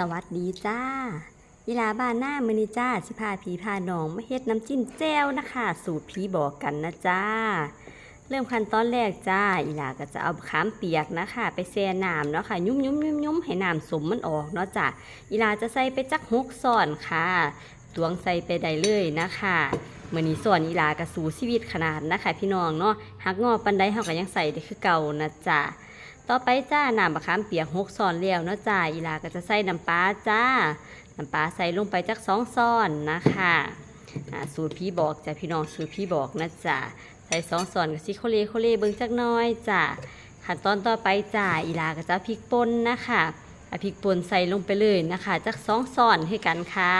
สวัสดีจ้าอีลาบ้านหน้ามือนีจ้าสิพาผีพาน้องมาเฮ็ดน้ำจิ้มแจ่วนะคะ สูตรผีบอกกันนะจ้า เริ่มขั้นตอนแรกจ้าอีลาก็จะเอาขามเปียกนะคะ ไปแช่น้ำเนาะค่ะ ยุ่มยุ่มยุ่มยุ่มให้น้ำสมมันออกเนาะจ้าอีลาจะใส่ไปจักหกส่อนค่ะตวงใส่ไปได้เลยนะคะมื่อนี้ส่วนอีลากระสูชีวิตขนาดนะคะ พี่น้องเนาะหักงอปันไดเฮาก็ยังใส่ได้คือเก่านะจ้า ต่อไปจ้าน้ำมะขามเปียกหกซอนแล้วเนาะจ้าอีลาก็จะใส่น้ำปลาจ้า น้ำปลาใส่ลงไปจักสองซอนนะคะสูตรพี่บอกจ้ะพี่น้องสูตรพี่บอกนะจ้าใส่สองซอนกับซิโคเลโคเลเบิ้งจักน้อยจ้าขั้นตอนต่อไปจ้าอีลาก็จะพริกป่นนะคะพริกป่นใส่ลงไปเลยนะคะจักสองซอนให้กันค่ะ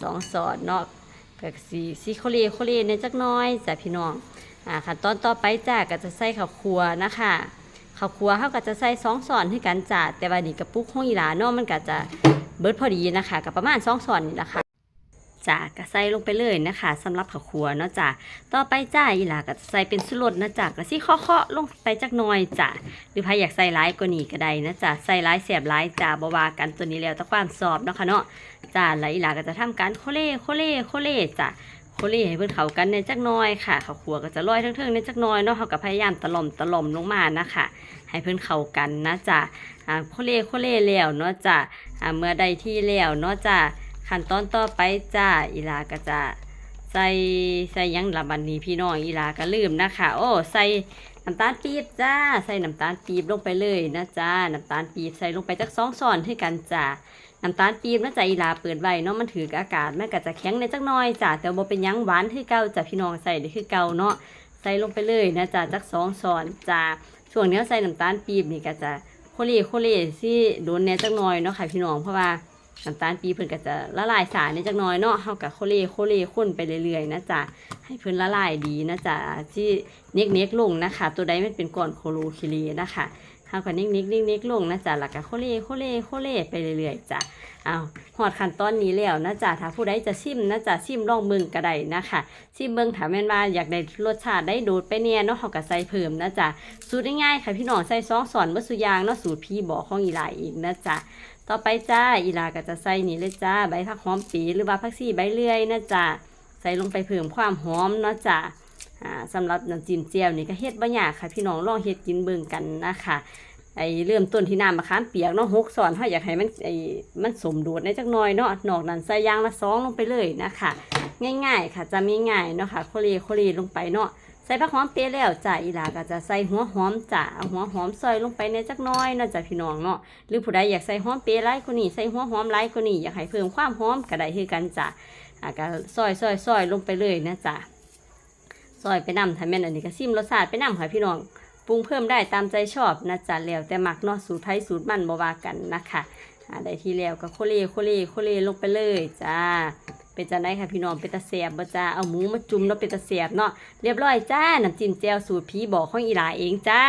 สองซอนเนาะกับซีซิโคเลโคเลในจักน้อยจ้ะพี่น้องอขั้นตอนต่อไปจ้าก็จะใส่ข้าวคั่วนะคะ ข้าวคั่วเขาก็จะใส่สองส่อนให้กันจ้าแต่ว่านี่กระปุกห้องอีหลาเนาะมันก็จะเบิดพอดีนะคะกับประมาณสองส่อนนี่แหละค่ะจ้าก็ใส่ลงไปเลยนะคะสำหรับข้าวคั่วเนาะจ้าต่อไปจ้าอีหลาก็ใส่เป็นสุรสนะจ้าก็สิเคาะๆลงไปจักหน่อยจ้าหรือใครอยากใส่ร้ายกว่านี้ก็ได้นะจ้าใส่ร้ายแสบร้ายจ้าบวากันตัวนี้แล้วแตะความสอบเนาะค่ะเนาะจ้าแล้วอีหลาก็จะทำการโคเล่โคเล่โคเล่จ้า โคเล่ให้เพื่อนเขากันในจักน้อยค่ะเขาขัวก็จะลอยเทิงๆในจักน้อยเนาะเขาก็พยายามตะล่อมตะล่อมลงมานะคะให้เพื่อนเขากันนะจ๊ะอ่าโคเล่โคเล่แล้วเนาะจ้ะอ่าเมื่อใดที่แล้วเนาะจ้ะขั้นตอนต่อไปจ้ะอีลาก็จะ ใส่ใส่ยังละบันนี้พี่น้องอีลาก็ลืมนะคะ โอ้ใส่น้ำตาลปี๊บจ้า ใส่น้ำตาลปี๊บลงไปเลยนะจ้าน้ำตาลปี๊บใส่ลงไปจักสองช้อนให้กันจ้าน้ำตาลปี๊บนะจ๊ะอีลาเปิดไว้เนาะมันถืออากาศมันก็จะแข็งในจักน่อยจ้ะแต่บ่เป็นยังหวานคือเก่าจ้ะพี่น้องใส่ได้คือเก่าเนาะใส่ลงไปเลยนะจ๊ะจักสองช้อนจ้ะช่วงนี้ใส่น้ำตาลปี๊บนี่ก็จะโคเลโคเลสิโดนแน่จักน่อยเนาะค่ะพี่น้องเพราะว่า น้ำตาลปีเพิ่นก็จะละลายสารในจักน่อยเนาะเฮากับโคเลโคเลข้นไปเรื่อยๆนะจ๊ะให้เพิ่นละลายดีนะจ๊ะที่เน็กเน็กๆลงนะคะ ตัวใดมันเป็นก้อนโคโลคิลีนะคะเฮากับเนิ่งๆนิ่งๆลงนะจ๊ะแล้วก็โคเล่โคเล่โคเล่ไปเรื่อยๆจ้ะเอาหอดขั้นตอนนี้แล้วนะจ๊ะถ้าผู้ใดจะชิมนะจ๊ะชิมลองเบิ่งก็ได้นะคะชิมเบิ่งถ้าแม่นว่าอยากได้รสชาติได้โดดไปเนี่ยเนาะเฮาก็ใส่เพิ่มนะจ๊ะสูตรง่ายๆค่ะพี่น้องใส่ซองสอนเบ่สุยางเนาะสูตรพี่บอกของอีหลายอีกนะจ๊ะ ต่อไปจ้าอีลาก็จะใส่นี่เลยจ้าใบผักหอมปีหรือว่าผักชีใบเลื่อยนะจ๊ะใส่ลงไปเพิ่มความหอมเนาะจ้าสำหรับน้ำจิ้มเจียวนี่ก็เฮ็ดบ่ยากค่ะ พี่น้องลองเฮ็ดกินเบิ่งกันนะคะไอ้เริ่มต้นที่น้ำมะขามเปียกเนาะหกส่วนถ้าอยากให้มันไอ้มันสมดุลในจักหน่อยเนาะนอกนั้นใส่ยางละสองลงไปเลยนะคะ ง่ายๆค่ะจะมีง่ายเนาะค่ะโคเลโคเลลงไปเนาะ ส่ผักหอมเปียแล้วจ้ะอีหลาก็จะใส่หัวหอมจ้ะเอาหัวหอมซอยลงไปในจักน้อยเนาะจ้ะพี่น้องเนาะหรือผู้ใดอยากใส่หอมเปียไรกว่านี้ใส่หัวหอมไรกว่านี้อยากให้เพิ่มความหอมก็ได้คือกันจ้ะอะก็ซอยซอยซอยลงไปเลยนะจ้ะซอยไปนำถ้าแม่นอันนี้ก็ซิมรสชาติไปนำค่ะพี่น้องปรุงเพิ่มได้ตามใจชอบนะจ๊ะแล้วแต่หมักเนาะสูตรไทยสูตรมันบ่ว่ากันนะคะอ่าได้ที่แล้วก็โคเลโคเลโคเลลงไปเลยจ้า เป็นจะได้ค่ะพี่น้องเป็นตาแสบบ่จ้าเอาหมูมาจุ่มเนาะเป็นตาแสบเนาะเรียบร้อยจ้าน้ำจิ้มแจ่วสูตรพี่บอกของอีหลาเองจ้า